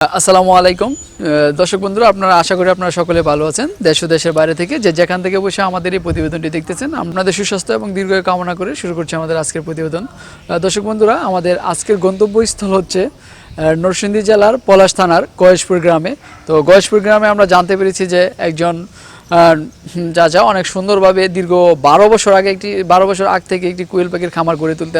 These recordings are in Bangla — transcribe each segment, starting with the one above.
আসসালামু আলাইকুম। দর্শক বন্ধুরা, আপনারা আশা করি আপনারা সকলে ভালো আছেন। দেশ দেশের বাইরে থেকে যে যেখান থেকে বসে আমাদের এই প্রতিবেদনটি দেখতেছেন, আপনাদের সুস্বাস্থ্য এবং দীর্ঘ কামনা করে শুরু করছে আমাদের আজকের প্রতিবেদন। দর্শক বন্ধুরা, আমাদের আজকের গন্তব্যস্থল হচ্ছে নরসিংদী জেলার পলাশ থানার গয়েশপুর গ্রামে। তো গয়েশপুর গ্রামে আমরা জানতে পেরেছি যে একজন হুম, চাচা অনেক সুন্দরভাবে দীর্ঘ বারো বছর আগে একটি বারো বছর আগ থেকে একটি কোয়েল পাখির খামার গড়ে তুলতে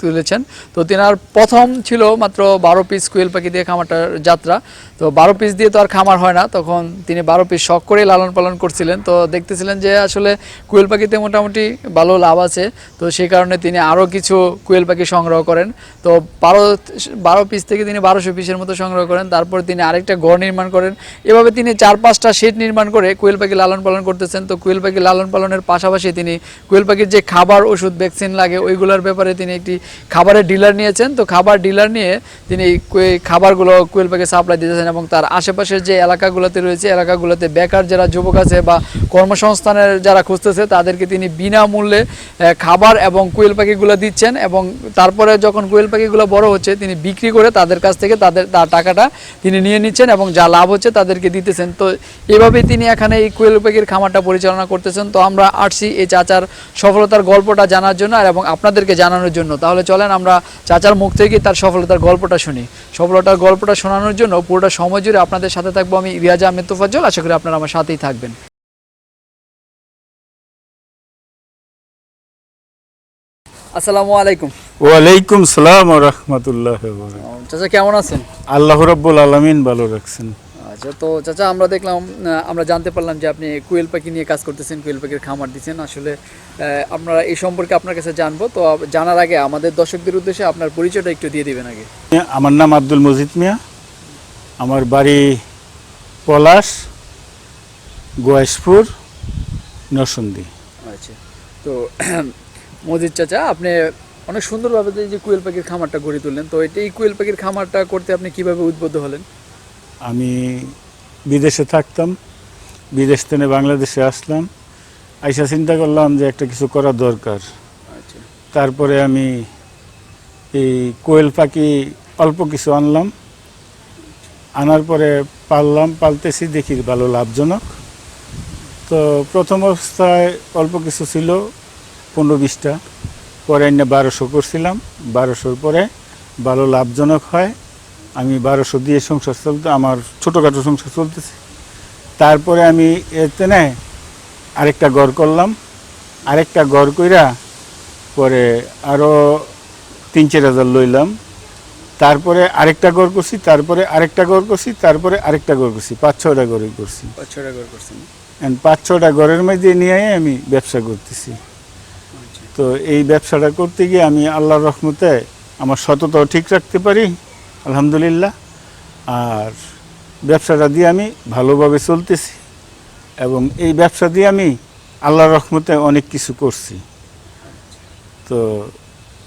তুলেছেন। তো তেনার প্রথম ছিল মাত্র বারো পিস কোয়েল পাখি দিয়ে খামারটার যাত্রা। তো বারো পিস দিয়ে তো আর খামার হয় না তখন তিনি বারো পিস শখ করে লালন পালন করছিলেন। তো দেখতেছিলেন যে আসলে কোয়েল পাখিতে মোটামুটি ভালো লাভ আছে। তো সেই কারণে তিনি আরও কিছু কোয়েল পাখি সংগ্রহ করেন। তো বারো বারো পিস থেকে তিনি বারোশো পিসের মতো সংগ্রহ করেন। তারপর তিনি আরেকটা ঘর নির্মাণ করেন। এভাবে তিনি চার পাঁচটা শেড নির্মাণ করে কোয়েল পাখি লালন পালন করতেছেন, তো কোয়েল পাখি লালন পালনের পাশাপাশি তিনি কোয়েল পাখির যে খাবার, ওষুধ ভ্যাকসিন লাগে, ওইগুলোর ব্যাপারে তিনি একটি খাবারের ডিলার নিয়েছেন। তো খাবার ডিলার নিয়ে তিনি খাবারগুলো কোয়েল পাখি সাপ্লাই দিতেছেন এবং তার আশেপাশের যে এলাকাগুলোতে রয়েছে, এলাকাগুলোতে বেকার যারা যুবক আছে বা কর্মসংস্থানের যারা খুঁজতেছে, তাদেরকে তিনি বিনামূল্যে খাবার এবং কোয়েল পাখিগুলো দিচ্ছেন এবং তারপরে যখন কোয়েল পাখিগুলো বড় হচ্ছে, তিনি বিক্রি করে তাদের কাছ থেকে তাদের তার টাকাটা তিনি নিয়ে নিচ্ছেন এবং যা লাভ হচ্ছে তাদেরকে দিতেছেন। তো এভাবেই তিনি এখানে কোয়েল পাখির খামারটা পরিচালনা করতেছেন। তো আমরা আসছি এই চাচার সফলতার গল্পটা জানার জন্য আর এবং আপনাদেরকে জানানোর জন্য। তাহলে চলেন আমরা চাচার মুখ থেকে তার সফলতার গল্পটা শুনি। সফলতার গল্পটা শোনানোর জন্য পুরোটা সময় জুড়ে আপনাদের সাথে থাকব আমি রিয়াজ আহমেদ তোফাজ্জল। আশা করি আপনারা আমার সাথেই থাকবেন। আসসালামু আলাইকুম। ওয়ালাইকুম সালাম রহমতুল্লাহ চাচা কেমন আছেন? আল্লাহ রব্বুল আলমিন ভালো রাখছেন। আচ্ছা তো চাচা আমরা দেখলাম আমরা জানতে পারলাম যে আপনি কুয়েল পাখি নিয়ে কাজ করতেছেন কুয়েল পাখির খামার দিচ্ছেন। আসলে আমরা এই সম্পর্কে আপনার কাছে জানব। তো জানার আগে আমাদের দর্শকদের উদ্দেশ্যে আপনার পরিচয়টা একটু দিয়ে দিবেন আগে। আমার নাম আব্দুল মজিদ মিয়া। আমার বাড়ি পলাশ গোয়াসপুর নরসন্দী। আচ্ছা তো মজিদ চাচা আপনি অনেক সুন্দরভাবে যে কুয়েল পাখির খামারটা গড়ে তুললেন তো এটা এই কুয়েল পাখির খামারটা করতে আপনি কীভাবে উদ্বুদ্ধ হলেন? আমি বিদেশে থাকতাম বিদেশ থেকে বাংলাদেশে আসলাম। আইসা চিন্তা করলাম যে একটা কিছু করা দরকার। আচ্ছা। তারপরে আমি এই কোয়েল পাখি অল্প কিছু আনলাম। আনার পরে পাললাম পালতেছি দেখি ভালো লাভজনক। তো প্রথম অবস্থায় অল্প কিছু ছিল পনেরো বিশটা। পরে এনে বারোশো করছিলাম। বারোশোর পরে ভালো লাভজনক হয়। আমি বারোশো দিয়ে সংসার চলতে আমার ছোটোখাটো সংসার চলতেছে। তারপরে আমি এতে নেয় আরেকটা ঘর করলাম। আরেকটা ঘর কইরা পরে আরও তিন চার হাজার লইলাম। তারপরে আরেকটা ঘর করছি তারপরে আরেকটা ঘর করছি তারপরে আরেকটা ঘর করছি পাঁচ ছটা ঘরই করছি। পাঁচ ছটা করে করছি পাঁচ ছটা ঘরের মধ্যে নিয়ে আমি ব্যবসা করতেছি। আচ্ছা। তো এই ব্যবসাটা করতে গিয়ে আমি আল্লাহর রহমতে আমার সততাও ঠিক রাখতে পারি আলহামদুলিল্লাহ, আর ব্যবসাটা দিয়ে আমি ভালোভাবে চলতেছি এবং এই ব্যবসা দিয়ে আমি আল্লাহর রহমতে অনেক কিছু করছি। তো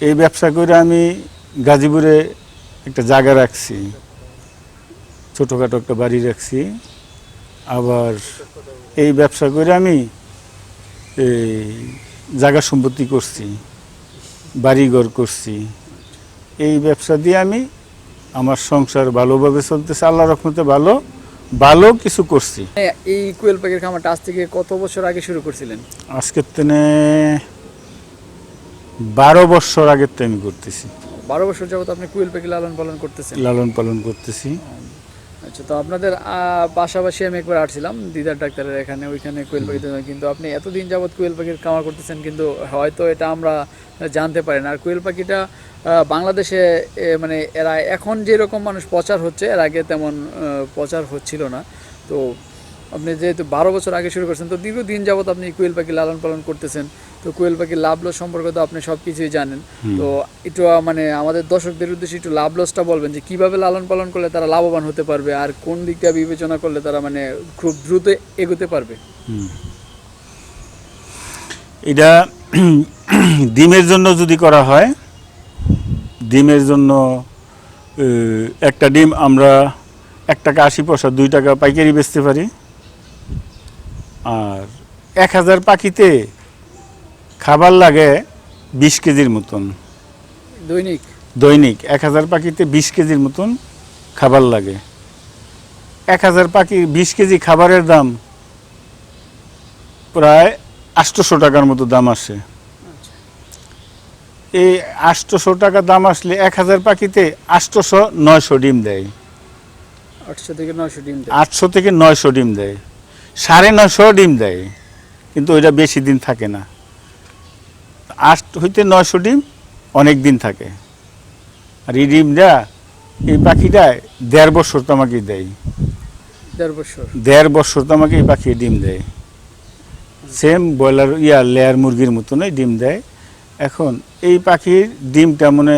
এই ব্যবসা করে আমি গাজীপুরে একটা জায়গা রাখছি, ছোটোখাটো একটা বাড়ি রাখছি। আবার এই ব্যবসা করে আমি এই জায়গা সম্পত্তি করছি, বাড়িঘর করছি। এই ব্যবসা দিয়ে আমি আমার সংসার ভালোভাবে চলতেছে আল্লাহ রহমতে ভালো ভালো কিছু করছি। এই কুয়েল পাখির খামারটা আজ থেকে কত বছর আগে শুরু করছিলেন? আজকের তেনে বারো বছর আগের তো আমি করতেছি। বারো বছর যাবত আপনি কুয়েল পাখি লালন পালন করতেছি লালন পালন করতেছি। আচ্ছা তো আপনাদের পাশাপাশি আমি একবার আসছিলাম দিদার ডাক্তারের এখানে, ওইখানে কোয়েল পাখি। কিন্তু আপনি এতদিন যাবৎ কোয়েল পাখির খামার করতেছেন, কিন্তু হয়তো এটা আমরা জানতে পারি না। আর কোয়েল পাখিটা বাংলাদেশে মানে এরা এখন যেরকম মানুষ প্রচার হচ্ছে, এর আগে তেমন প্রচার হচ্ছিল না। তো আপনি যেহেতু বারো বছর আগে শুরু করছেন, তো দীর্ঘদিন যাবৎ আপনি কোয়েল পাখি লালন পালন করতেছেন। তো কোয়েল পাখি লাভ লস সম্পর্কে তো আপনি সব কিছুই জানেন তো একটু মানে আমাদের দর্শকদের উদ্দেশ্যে একটু লাভ লসটা বলবেন যে কীভাবে লালন পালন করলে তারা লাভবান হতে পারবে আর কোন দিকটা বিবেচনা করলে তারা মানে খুব দ্রুত এগোতে পারবে? এটা ডিমের জন্য যদি করা হয় ডিমের জন্য একটা ডিম আমরা এক টাকা আশি পয়সা দুই টাকা পাইকারি বেচতে পারি। আর এক হাজার পাখিতে খাবার লাগে বিশ কেজির মতন। দৈনিক? দৈনিক। এক হাজার পাখিতে বিশ কেজির মতন খাবার লাগে। এক হাজার পাখি বিশ কেজি খাবারের দাম প্রায় আটশোশো টাকার মতো দাম আসে। এই আটশোশো টাকা দাম আসলে এক হাজার পাখিতে আটশোশো নয়শো ডিম দেয়। আটশো থেকে নয়শো ডিম দেয়। আটশো থেকে নয়শো ডিম দেয়। সাড়ে নয়শো ডিম দেয়। কিন্তু ওইটা বেশি দিন থাকে না। আট হইতে নয়শো ডিম অনেক দিন থাকে। আর এই ডিম ডিমটা এই পাখিটা দেড় বছর তো আমাকে দেয়। দেড় বছর? দেড় বছর তো আমাকে এই পাখি ডিম দেয়। সেম ব্রয়লার ইয়া লেয়ার মুরগির মতনই ডিম দেয়। এখন এই পাখির ডিমটা মানে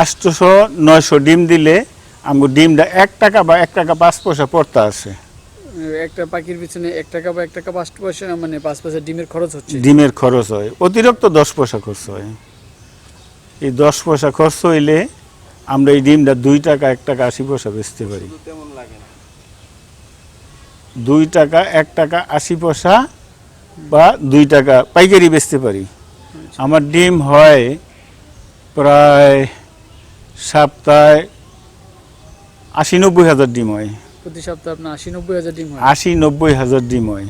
আটশোশো নয়শো ডিম দিলে আমার ডিমটা এক টাকা বা এক টাকা পাঁচ পয়সা পড়তে আছে। একটা পাখির পিছনে এক টাকা বা এক টাকা পাঁচ পয়সা মানে পাঁচ পয়সা ডিমের খরচ হচ্ছে। ডিমের খরচ হয়। অতিরিক্ত দশ পয়সা খরচ হয়। এই দশ পয়সা খরচ হইলে আমরা এই ডিমটা দুই টাকা এক টাকা আশি পয়সা বেচতে পারি। দুই টাকা এক টাকা আশি পয়সা বা দুই টাকা পাইকারি বেচতে পারি। আমার ডিম হয় প্রায় সপ্তাহে আশি নব্বই হাজার ডিম হয়। প্রতি সপ্তাহে আপনার আশি নব্বই হাজার ডিম হয়। আশি নব্বই হাজার ডিম হয়।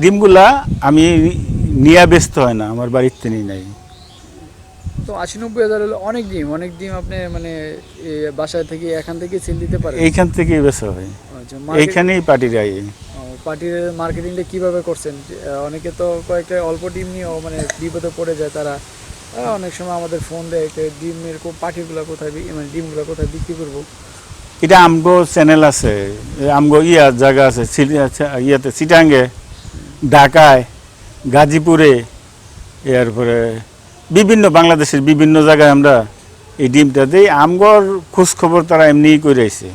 ডিমগুলা আমি নিয়ে ব্যস্ত হয় না আমার বাড়িতে নিয়ে নাই। তো আশি নব্বই হাজার হলে অনেক ডিম অনেক ডিম আপনি মানে বাসায় থেকে এখান থেকে সেল দিতে পারেন। এইখান থেকেই বেচা হয়। আচ্ছা, এইখানেই পার্টির আয় পার্টির মার্কেটিংটা কীভাবে করছেন? অনেকে তো কয়েকটা অল্প ডিম নিয়েও মানে বিপদে পড়ে যায় তারা। অনেক সময় আমাদের ফোন দেয় ডিমের পার্টিগুলো কোথায় মানে ডিমগুলো কোথায় বিক্রি করব? এটা আমগো চ্যানেল আছে আমগো ইয়া জায়গা আছে আচ্ছা, ইয়াতে চিটাঙ্গে ঢাকায় গাজীপুরে এরপরে বিভিন্ন বাংলাদেশের বিভিন্ন জায়গায় আমরা এই ডিমটা দিই। আমগর খোঁজ খবর তারা এমনিই করে আইছে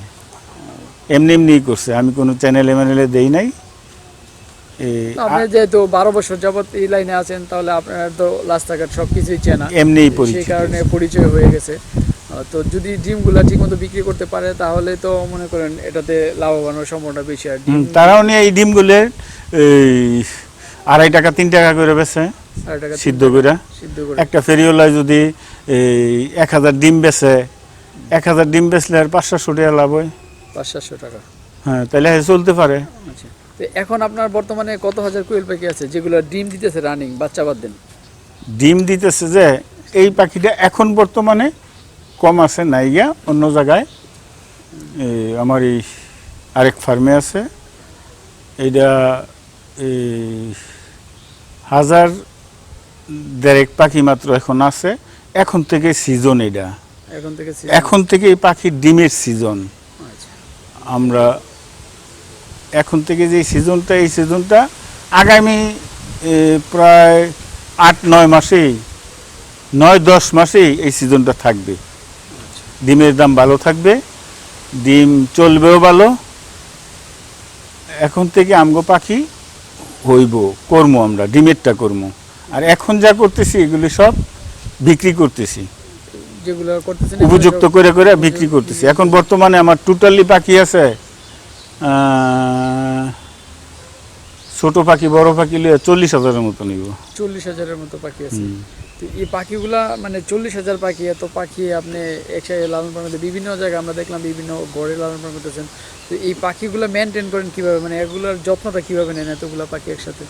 এমনি এমনিই করছে। আমি কোনো চ্যানেলে ম্যানেলে দেই নাই। আপনি যেহেতু বারো বছর যাবত এই লাইনে আছেন তাহলে আপনার তো রাস্তাঘাট সব কিছুই চেনা। এমনিই সেই কারণে পরিচয় হয়ে গেছে। আহ, তো যদি ডিমগুলা ঠিকমতো বিক্রি করতে পারে তাহলে তো মনে করেন এটাতে লাভবান হওয়ার সম্ভাবনা বেশি। আর ডিম তারাও নিয়ে এই ডিমগুলো এই আড়াই টাকা তিন টাকা করে বেছে সিদ্ধ করে। একটা ফেরিওলায় যদি এই এক হাজার ডিম বেচে এক হাজার ডিম বেচলে আর পাঁচশো টাকা লাভ হয়। পাঁচ সাতশো টাকা। হ্যাঁ তাহলে হ্যাঁ চলতে পারে। আচ্ছা। তো এখন আপনার বর্তমানে কত হাজার কোয়েল পাখি আছে যেগুলো ডিম দিতেছে রানিং বাচ্চা বাদ দেন? ডিম দিতেছে যে এই পাখিটা এখন বর্তমানে কম আছে নাই গিয়া অন্য জায়গায়। এই আমার এই আরেক ফার্মে আছে। এইটা এই হাজার দেড়েক পাখি মাত্র এখন আছে। এখন থেকে সিজন এটা এখন থেকে এখন থেকে এই পাখির ডিমের সিজন আচ্ছা। আমরা এখন থেকে যে সিজনটা এই সিজনটা আগামী প্রায় আট নয় মাসেই নয় দশ মাসেই এই সিজনটা থাকবে। ডিমের দাম ভালো থাকবে ডিম চলবেও ভালো। এখন থেকে আমগো পাখি হইব কর্ম আমরা ডিমেরটা কর্ম। আর এখন যা করতেছি এগুলি সব বিক্রি করতেছি। যেগুলো করতেছেন উপযুক্ত করে করে বিক্রি করতেছি। এখন বর্তমানে আমার টোটালি পাখি আছে ছোট পাখি বড় পাখি লিয়ে চল্লিশ হাজারের মতো নিব। চল্লিশ হাজারের মতো পাখি আছে। তো এই পাখিগুলা মানে চল্লিশ হাজার পাখি এত পাখি আপনি একসাথে লালন পালন করতে বিভিন্ন জায়গায় আমরা দেখলাম বিভিন্ন গড়ে লালন পালন করতেছেন। তো এই পাখিগুলো মেনটেন করেন কীভাবে? মানে এগুলোর যত্নটা কীভাবে নেন এতগুলো পাখি একসাথে?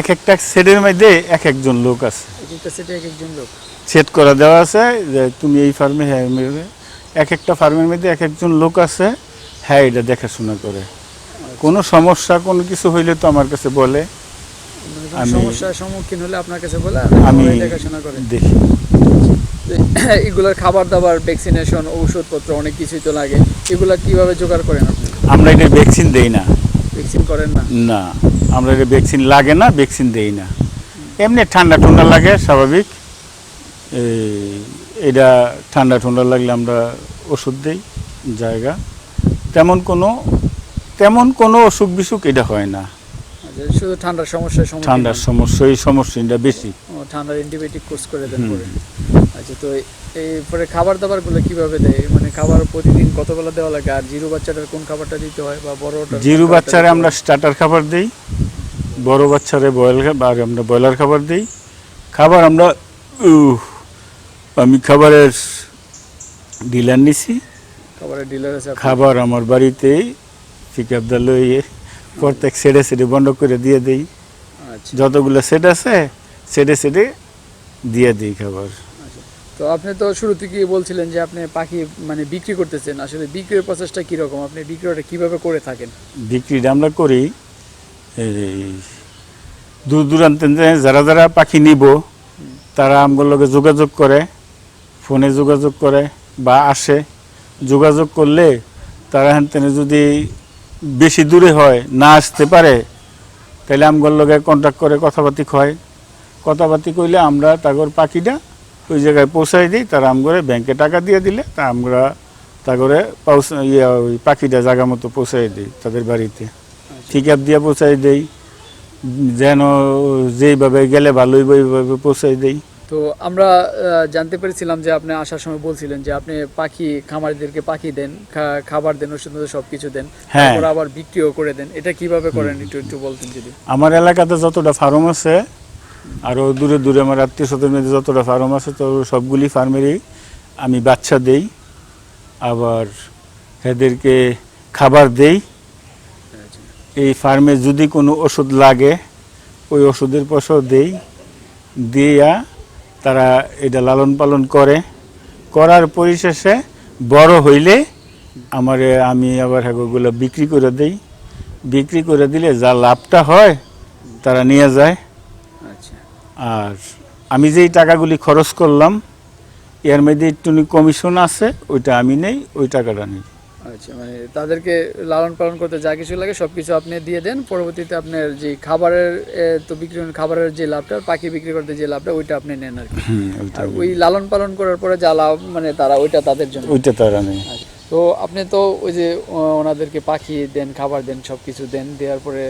এক একটা সেটের মধ্যে এক একজন লোক আছে। এক একটা সেটে এক একজন লোক। সেট করা দেওয়া আছে যে তুমি এই ফার্মে হ্যাঁ এক একটা ফার্মের মধ্যে এক একজন লোক আছে হ্যাঁ এটা দেখাশোনা করে। কোনো সমস্যা কোনো কিছু হইলে তো আমার কাছে বলে। আমি- সমস্যার সম্মুখীন হলে আপনার কাছে বলে আমি দেখাশোনা করে। দেখি। এগুলোর খাবার দাবার ভ্যাকসিনেশন ঔষধপত্র অনেক কিছুই তো লাগে। এগুলা কীভাবে জোগাড় করেন আপনি? আমরা এটা ভ্যাকসিন দেই না। ভ্যাকসিন করেন না? না আমরা এটা ভ্যাকসিন লাগে না ভ্যাকসিন দেই না। এমনি ঠান্ডা ঠান্ডা লাগে স্বাভাবিক। এটা ঠান্ডা ঠান্ডা লাগলে আমরা ওষুধ দেই জায়গা। তেমন কোনো তেমন কোনো অসুখ বিসুখ এটা হয় না। শুধু ঠান্ডার সম্মুখীন ঠান্ডার সমস্যা এই সমস্যাটা বেশি। ও, ঠান্ডার অ্যান্টিবায়োটিক কোর্স করে দেন। পরে। আচ্ছা তো এই পরে খাবার দাবারগুলো কীভাবে দেয়? মানে খাবার প্রতিদিন কত বেলা দেওয়া লাগে? আর জিরো বাচ্চাটার কোন খাবারটা দিতে হয় বা কোন জিরু বাচ্চারে আমরা স্টার্টার খাবার দেই বড় বাচ্চারে বয়েল আর আমরা ব্রয়লার খাবার দেই। খাবার আমরা আমি খাবারের ডিলার নিছি। খাবারের ডিলার আছে খাবার আমার বাড়িতেই পিক আপ দা লইয়ে প্রত্যেক সেটে সেটে বন্ধ করে দিয়ে দিই। আচ্ছা। যতগুলো সেট আছে সেটে সেটে দিয়ে দিই খাবার। তো আপনি তো শুরু থেকেই বলছিলেন যে আপনি পাখি মানে বিক্রি করতেছেন। আসলে বিক্রির প্রসেসটা কীরকম? আপনি বিক্রিটা কীভাবে করে থাকেন? বিক্রিটা আমরা করি এই দূর দূরান্তে যারা যারা পাখি নিব তারা আমগুলোর লগে যোগাযোগ করে ফোনে যোগাযোগ করে বা আসে। যোগাযোগ করলে তারা হ্যান যদি বেশি দূরে হয় না আসতে পারে তাহলে আমগুলোর লগে কন্ট্যাক্ট করে কথাবার্তি হয়। কথাবার্তি কইলে আমরা তাগর পাখিটা ওই জায়গায় পৌঁছাই দিই তারা আমগরে ব্যাংকে টাকা দিয়ে দিলে তা আমরা তাগরে ইয়ে ওই পাখিটা জায়গা মতো পৌঁছাই দিই তাদের বাড়িতে। ঠিক আপ দিয়ে পৌঁছাই দেই। যেন যেইভাবে গেলে ভালোই ওইভাবে পৌঁছাই দেই। তো আমরা জানতে পেরেছিলাম যে আপনি আসার সময় বলছিলেন যে আপনি পাখি খামারিদেরকে পাখি দেন খাবার দেন ওষুধ সব কিছু দেন হ্যাঁ। তারপর আবার বিক্রিও করে দেন। এটা কীভাবে করেন একটু একটু বলতেন যদি। আমার এলাকাতে যতটা ফার্ম আছে আরও দূরে দূরে আমার আত্মীয় স্বজনের মধ্যে যতটা ফার্ম আছে তো সবগুলি ফার্মেরই আমি বাচ্চা দেই আবার এদেরকে খাবার দেই। এই ফার্মে যদি কোনো ওষুধ লাগে ওই ওষুধের পয়সাও দেই দিয়া তারা এটা লালন পালন করে। করার পরিশেষে বড় হইলে আমার আমি আবার ওগুলো বিক্রি করে দেই। বিক্রি করে দিলে যা লাভটা হয় তারা নিয়ে যায়। আচ্ছা। আর আমি যেই টাকাগুলি খরচ করলাম এর মধ্যে একটু কমিশন আছে ওইটা আমি নেই ওই টাকাটা নেই। আচ্ছা মানে তাদেরকে লালন পালন করতে যা কিছু লাগে সব কিছু আপনি দিয়ে দেন পরবর্তীতে আপনার যে খাবারের তো বিক্রি খাবারের যে লাভটা পাখি বিক্রি করতে যে লাভটা ওইটা আপনি নেন আর কি। আর ওই লালন পালন করার পরে যা লাভ মানে তারা ওইটা তাদের জন্য। ওইটা তারা নেই আচ্ছা, তো আপনি তো ওই যে ওনাদেরকে পাখি দেন খাবার দেন সব কিছু দেন দেওয়ার পরে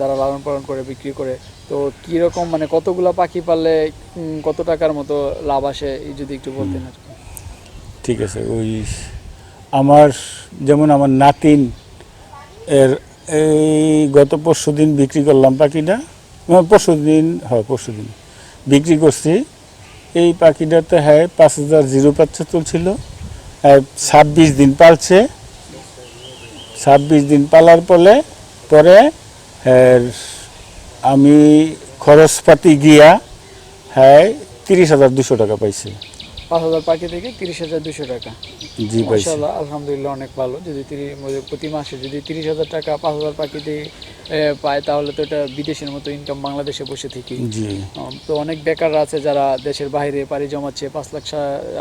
তারা লালন পালন করে বিক্রি করে তো কি রকম মানে কতগুলো পাখি পাললে কত টাকার মতো লাভ আসে এই যদি একটু বলতেন আর কি। ঠিক আছে ওই আমার যেমন আমার নাতিন এর এই গত পরশু দিন বিক্রি করলাম পাখিটা। পরশু দিন, হয়, পরশু দিন বিক্রি করছি। এই পাখিটাতে হ্যাঁ পাঁচ হাজার জিরো তুলছিল। হ্যাঁ ছাব্বিশ দিন পালছে। ছাব্বিশ দিন পালার পরে পরে এর আমি খরচপাতি গিয়া হ্যাঁ তিরিশ হাজার দুশো টাকা পাইছি। পাঁচ হাজার পাখি থেকে তিরিশ হাজার দুশো টাকা। জি পাইছি আলহামদুলিল্লাহ অনেক ভালো। যদি মানে প্রতি মাসে যদি তিরিশ হাজার টাকা পাঁচ হাজার পাখি দিয়ে পায় তাহলে তো এটা বিদেশের মতো ইনকাম বাংলাদেশে বসে থেকে তো অনেক বেকাররা আছে যারা দেশের বাইরে পাড়ি জমাচ্ছে পাঁচ লাখ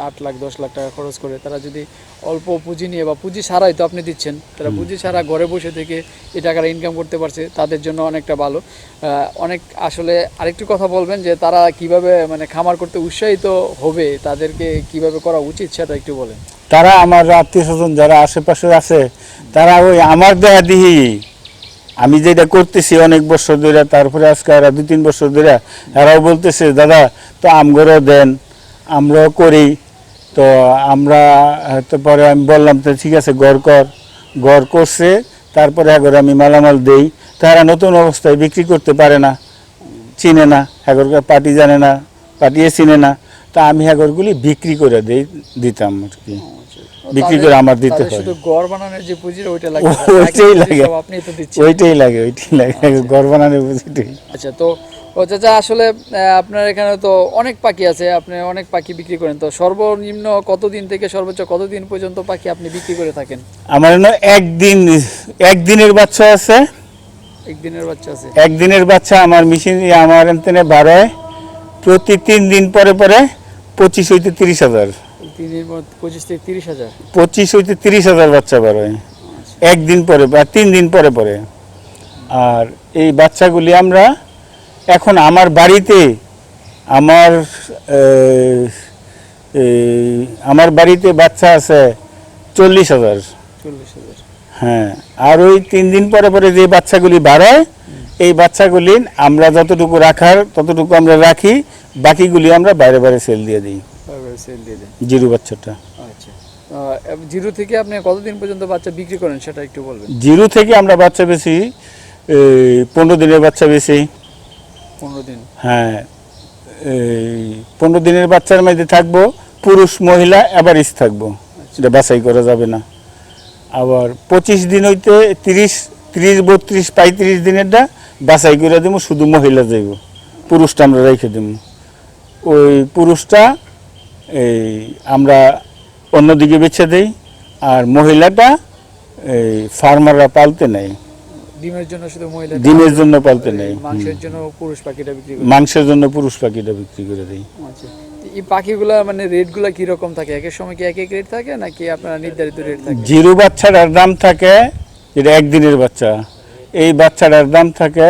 আট লাখ দশ লাখ টাকা খরচ করে। তারা যদি অল্প পুঁজি নিয়ে বা পুঁজি ছাড়াই তো আপনি দিচ্ছেন তারা পুঁজি ছাড়া ঘরে বসে থেকে এই টাকাটা ইনকাম করতে পারছে তাদের জন্য অনেকটা ভালো। অনেক আসলে আরেকটু কথা বলবেন যে তারা কীভাবে মানে খামার করতে উৎসাহিত হবে তাদেরকে কীভাবে করা উচিত সেটা একটু বলেন। তারা আমার আত্মীয় স্বজন যারা আশেপাশে আছে, তারা ওই আমার দেয়া দিহি। আমি যেটা করতেছি অনেক বছর ধরে, তারপরে আজকে এরা দু তিন বছর ধরে এরাও বলতেছে, দাদা, তো আমগরও দেন, আমরাও করি। তো আমরা হয়তো পরে আমি বললাম, তো ঠিক আছে গড় কর। গড় করছে, তারপরে একবার আমি মালামাল দেই। তারা নতুন অবস্থায় বিক্রি করতে পারে না, চিনে না এগরকার পার্টি জানে না পার্টিয়ে চিনে না। তা আমি এগরগুলি বিক্রি করে দেই দিতাম আর কি। বিক্রি করে আমার দিতে হয়। শুধু ঘর বানানোর যে পুঁজি ওইটা লাগে। ওইটাই লাগে। আপনি তো দিচ্ছেন ওইটাই লাগে ওইটাই লাগে। ঘর বানানোর বুঝিটাই আচ্ছা তো ও চাচা আসলে আপনার এখানে তো অনেক পাখি আছে আপনি অনেক পাখি বিক্রি করেন। তো সর্বনিম্ন কতদিন থেকে সর্বোচ্চ কতদিন পর্যন্ত পাখি আপনি বিক্রি করে থাকেন? আমার না একদিন একদিনের বাচ্চা আছে। একদিনের বাচ্চা আছে। একদিনের বাচ্চা আমার মেশিন আমার এখানে বাড়ায়। প্রতি তিন দিন পরে পরে পঁচিশ হইতে তিরিশ হাজার। পঁচিশ থেকে তিরিশ হাজার? পঁচিশ হইতে তিরিশ হাজার বাচ্চা বাড়ায় একদিন পরে বা তিন দিন পরে পরে। আর এই বাচ্চাগুলি আমরা এখন আমার বাড়িতে আমার আমার বাড়িতে বাচ্চা আছে চল্লিশ হাজার। চল্লিশ হাজার। হ্যাঁ আর ওই তিন দিন পরে পরে যে বাচ্চাগুলি বাড়ায় এই বাচ্চাগুলি আমরা যতটুকু রাখার ততটুকু আমরা রাখি বাকিগুলি আমরা বাইরে বাইরে সেল দিয়ে দিই। জিরো বাচ্চাটা। আচ্ছা। জিরো থেকে আপনি কতদিন পর্যন্ত বাচ্চা বিক্রি করেন সেটা একটু বলবেন। জিরো থেকে আমরা বাচ্চা বেশি পনেরো দিনের বাচ্চা বেশি। পনেরো দিন। হ্যাঁ এই পনেরো দিনের বাচ্চার মধ্যে থাকব পুরুষ মহিলা অ্যাভারেজ থাকব। সেটা বাছাই করা যাবে না। আবার পঁচিশ দিন হইতে তিরিশ ত্রিশ বত্রিশ পঁয়ত্রিশ দিনেরটা বাছাই করে দেবো শুধু মহিলা যাইব পুরুষটা আমরা রেখে দেবো ওই পুরুষটা এই আমরা অন্যদিকে বেছে দেই আর মহিলাটা এই ফার্মাররা পালতে নেয় ডিমের জন্য শুধু মহিলা ডিমের জন্য পালতে নেয় মাংসের জন্য পুরুষ পাখিটা বিক্রি করে মাংসের জন্য পুরুষ পাখিটা বিক্রি করে দেয় আচ্ছা। এই পাখিগুলা মানে রেটগুলা কি রকম থাকে? এক এক সময় কি এক এক রেট থাকে নাকি আপনারা নির্ধারিত রেট থাকে? জিরো বাচ্চাটার দাম থাকে যেটা একদিনের বাচ্চা। এই বাচ্চাটার দাম থাকে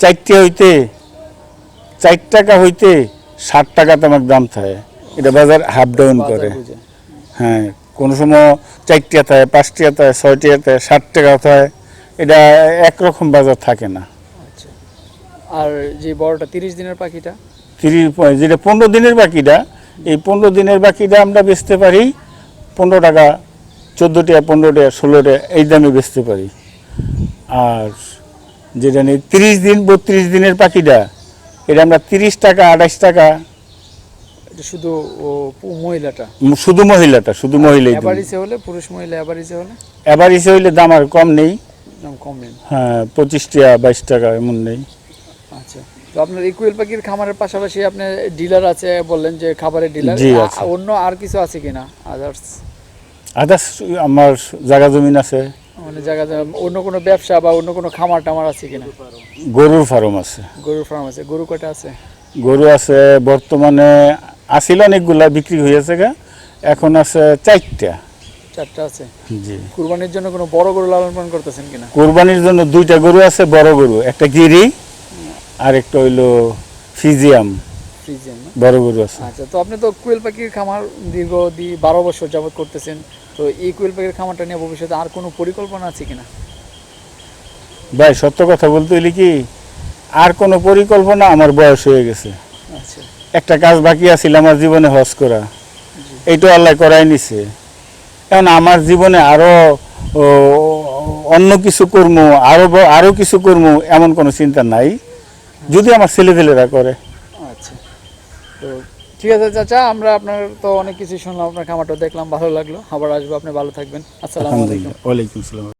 চারটে হইতে চার টাকা হইতে ষাট টাকা তোমার দাম থাকে। এটা বাজার হাফ ডাউন করে। হ্যাঁ কোনো সময় চারটিয়া থাকে পাঁচটিয়া থাকে ছয়টিয়া থাকে ষাট টাকা থাকে। এটা একরকম বাজার থাকে না। আচ্ছা। আর যে বড়টা তিরিশ দিনের পাখিটা? তিরিশ যেটা পনেরো দিনের বাকিটা এই পনেরো দিনের বাকিটা আমরা বেচতে পারি পনেরো টাকা চোদ্দ টাকা পনেরো টাকা ষোলো টাকা এই দামে বেচতে পারি। আর যেটা নেই তিরিশ দিন বত্রিশ দিনের পাখিটা এটা আমরা তিরিশ টাকা আঠাশ টাকা। এটা শুধু ও মহিলাটা? শুধু মহিলাটা শুধু মহিলাই অ্যাভারিজে হলে পুরুষ মহিলা অ্যাভারিজে হলে? এবার এসে হইলে দাম আর কম নেই। দাম কম নেই। হ্যাঁ পঁচিশ টাকা বাইশ টাকা এমন নেই। আচ্ছা তো আপনার ইকুয়েল পাখির খামারের পাশাপাশি আপনি ডিলার আছে বললেন যে খাবারের ডিলার অন্য আর কিছু আছে কিনা আদার্স আদার্স আমার জায়গা জমিন আছে। মানে জায়গা অন্য কোনো ব্যবসা বা অন্য কোনো খামার টামার আছে কিনা? গরুর ফার্ম আছে। গরুর ফার্ম আছে। গরু কয়টা আছে? গরু আছে বর্তমানে আসিল অনেকগুলা বিক্রি হয়েছে গা। এখন আছে চারটা। চারটা আছে? জি। কুরবানির জন্য কোনো বড় গরু লালন পালন করতেছেন কিনা? কোরবানির জন্য দুইটা গরু আছে বড় গরু। একটা গিরি আর একটা হইল ফিজিয়াম। ফ্রিজিয়ান না? বড় গরু আছে। আচ্ছা তো আপনি তো কুয়েল পাখির খামার দীর্ঘ দি বারো বছর যাবত করতেছেন তো এই কুয়েল পাখির খামারটা নিয়ে ভবিষ্যতে আর কোনো পরিকল্পনা আছে কিনা? ভাই সত্য কথা বলতে হইলে কি আর কোনো পরিকল্পনা আমার বয়স হয়ে গেছে। আচ্ছা। একটা কাজ বাকি আছিল আমার জীবনে হজ করা। এইটা আল্লাহ করাই নিছে। কারণ আমার জীবনে আরও অন্য কিছু কর্ম আরও আরও কিছু কর্ম এমন কোনো চিন্তা নাই। যদি আমার ছেলেপেলেরা করে। আচ্ছা তো ঠিক আছে, চাচা, আমরা আপনার তো অনেক কিছু শুনলাম, আপনার খামারটা দেখলাম, ভালো লাগল। আবার আসব, আপনি ভালো থাকবেন। আসসালামু আলাইকুম। ওয়ালাইকুম সালাম